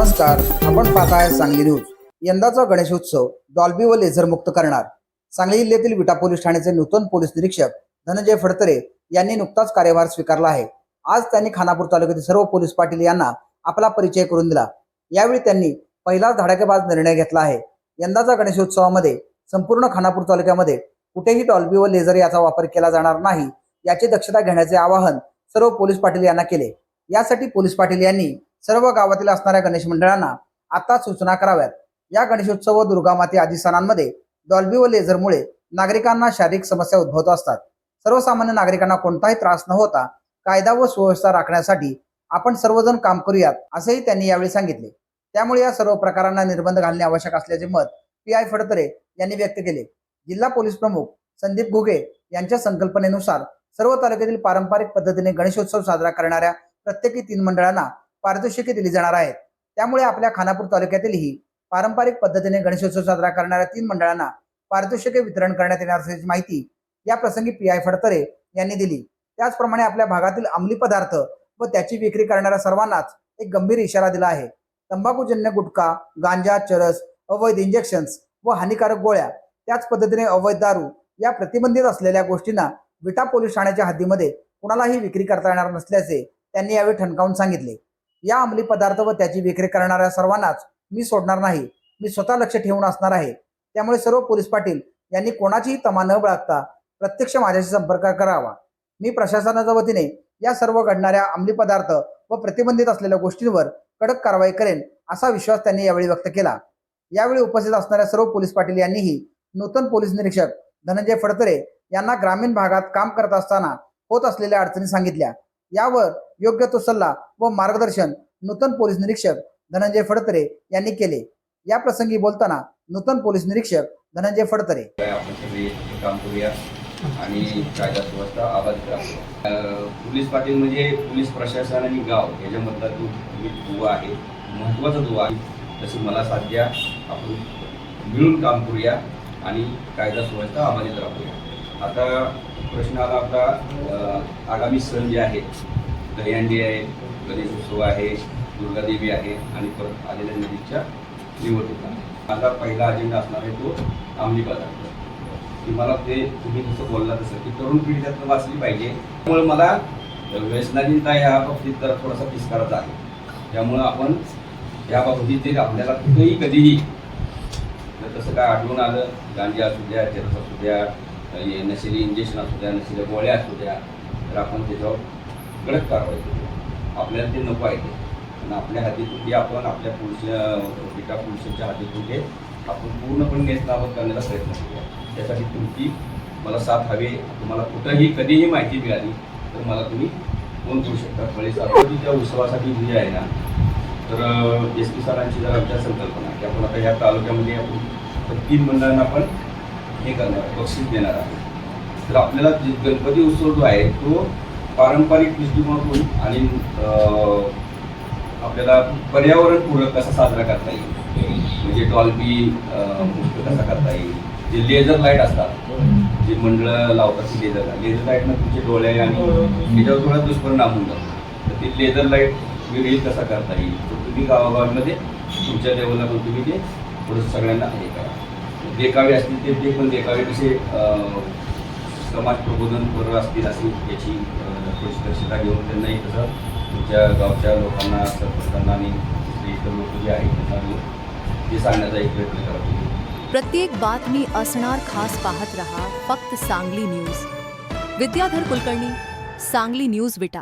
नमस्कार आपण पाहताय सांगली न्यूज. यंदाचा गणेशोत्सव डॉल्बी व लेझर मुक्त करणार. सांगली जिल्ह्यातील विटा पोलीस ठाण्याचे नूतन पोलीस निरीक्षक धनंजय फडतरे यांनी नुकताच कार्यभार स्वीकारला आहे. आज त्यांनी खानापूर तालुक्यातील सर्व पोलीस पाटील यांना आपला परिचय करून दिला. यावेळी त्यांनी पहिलाच धडाकेबाज निर्णय घेतला आहे. यंदाचा गणेशोत्सवामध्ये संपूर्ण खानापूर तालुक्यामध्ये कुठेही डॉल्बी व लेझर याचा वापर केला जाणार नाही याची दक्षता घेण्याचे आवाहन सर्व पोलीस पाटील यांना केले. यासाठी पोलीस पाटील यांनी सर्व गावातील असणाऱ्या गणेश मंडळांना आता सूचना कराव्यात. या गणेशोत्सव व दुर्गामाते आदी सणांमध्ये डॉल्बी व लेझरमुळे नागरिकांना शारीरिक समस्या उद्भवत असतात. सर्वसामान्य नागरिकांना कोणताही त्रास न होता कायदा व सुव्यवस्था राखण्यासाठी आपण सर्वजण काम करूयात असेही त्यांनी यावेळी सांगितले. त्यामुळे या सर्व प्रकारांना निर्बंध घालणे आवश्यक असल्याचे मत पी आय फडतरे यांनी व्यक्त केले. जिल्हा पोलीस प्रमुख संदीप घुगे यांच्या संकल्पनेनुसार सर्व तालुक्यातील पारंपरिक पद्धतीने गणेशोत्सव साजरा करणाऱ्या प्रत्येकी तीन मंडळांना पारितोषिके दिली जाणार आहेत. त्यामुळे आपल्या खानापूर तालुक्यातीलही पारंपरिक पद्धतीने गणेशोत्सव साजरा करणाऱ्या तीन मंडळांना पारितोषिके वितरण करण्यात येणार असल्याची माहिती या प्रसंगी पी आय फडतरे यांनी दिली. त्याचप्रमाणे आपल्या भागातील अंमली पदार्थ व त्याची विक्री करणाऱ्या सर्वांनाच एक गंभीर इशारा दिला आहे. तंबाखूजन्य गुटखा गांजा चरस अवैध इंजेक्शन्स व हानिकारक गोळ्या त्याच पद्धतीने अवैध दारू या प्रतिबंधित असलेल्या गोष्टींना विटा पोलीस ठाण्याच्या हद्दीमध्ये कुणालाही विक्री करता येणार नसल्याचे त्यांनी यावेळी ठणकावून सांगितले. या अंमली पदार्थ व त्याची विक्री करणाऱ्या सर्वांनाच मी सोडणार नाही. मी स्वतः लक्ष ठेवून असणार आहे. त्यामुळे सर्व पोलीस पाटील यांनी कोणाचीही तमा न बाळगता प्रत्यक्ष माझ्याशी संपर्क करावा. मी प्रशासनाच्या वतीने या सर्व घडणाऱ्या अंमली पदार्थ व प्रतिबंधित असलेल्या गोष्टींवर कडक कारवाई करेन असा विश्वास त्यांनी यावेळी व्यक्त केला. यावेळी उपस्थित असणाऱ्या सर्व पोलीस पाटील यांनीही नूतन पोलीस निरीक्षक धनंजय फडतरे यांना ग्रामीण भागात काम करत असताना होत असलेल्या अडचणी सांगितल्या. यावर योग्य तो सल्ला व मार्गदर्शन नूतन पोलीस निरीक्षक धनंजय फडतरे यांनी केले. या प्रसंगी बोलताना नूतन पोलीस निरीक्षक धनंजय फडतरे. आपण सगळे काम करूया आणि कायदा सुव्यवस्था आबाधित राखू पोलीस पाटील म्हणजे पोलीस प्रशासन आणि गाव याच्यामधला जो दुवा आहे महत्त्वाचा दुवा आहे तसं मला साध्या आपण मिळून काम करूया आणि कायदा सुव्यवस्था आबाधित राहूया. आता प्रश्न आला आपला आगामी सण जे आहेत दहीहंडी आहे गणेश उत्सव आहे दुर्गादेवी आहे आणि परत आलेल्या नदीच्या निवडणुका माझा पहिला अजेंडा असणार आहे तो अंमली पदार्थ की मला ते तुम्ही जसं बोलला तसं की तरुण पिढी त्यातनं वाचली पाहिजे. त्यामुळे मला व्यसनाधीनता ह्या बाबतीत तर थोडासा तिस्काराचा आहे. त्यामुळं आपण या बाबतीत ते आपल्याला कुठेही कधीही जर तसं काय आढळून आलं गांजा असू द्या चरस असू द्या हे इंजेक्शन असू द्या नशिल्या गोळ्या असू द्या तर आपण त्याच्यावर कडक कारवाई करू. आपल्याला ते नको आहे ते. आणि आपल्या हातीतून ते आपण आपल्या पुरुष एका पुरुषाच्या हातीतून ते आपण पूर्णपणे नेसनाबत करण्याचा प्रयत्न करूया. त्यासाठी तुमची मला साथ हवी तुम्हाला कुठंही कधीही माहिती मिळाली तर मला तुम्ही फोन करू शकता. फळे त्या उत्सवासाठी जे आहे ना तर एस पी सरांची जर आमच्या संकल्पना आहे. की आपण आता या तालुक्यामध्ये आपण तर तीन मंडळांना आपण हे करणार बक्षीस देणार आहे. तर आपल्याला जे गणपती उत्सव जो आहे तो पारंपरिक दृष्टिकोनातून आणि आपल्याला पर्यावरणपूरक कसा साजरा करता येईल म्हणजे डॉल्बी कसा करता येईल जे लेझर लाइट असतात जे मंडळं लावतात ती लेझर लाइट. लेझर लाईटनं तुमचे डोळे आणि त्याच्यावर थोडा दुष्परिणाम होऊन जातो. तर ते लेझर लाइट विरहित कसा करता येईल तर तुम्ही गावागावांमध्ये तुमच्या लेवलला पण तुम्ही ते थोडंसं सगळ्यांना हे करा. देखावे असतील ते ते पण देखावे कसे समाज प्रबोधन करत असतील अशी याची थोडीशी दक्षता घेऊन त्यांनाही तसं तुमच्या गावच्या लोकांना सरपंचांना आणि इतर लोक जे आहेत त्यांना ते सांगण्याचा एक प्रयत्न करतो प्रत्येक बातमी असणार खास पाहत रहा फक्त सांगली न्यूज. विद्याधर कुलकर्णी सांगली न्यूज विटा.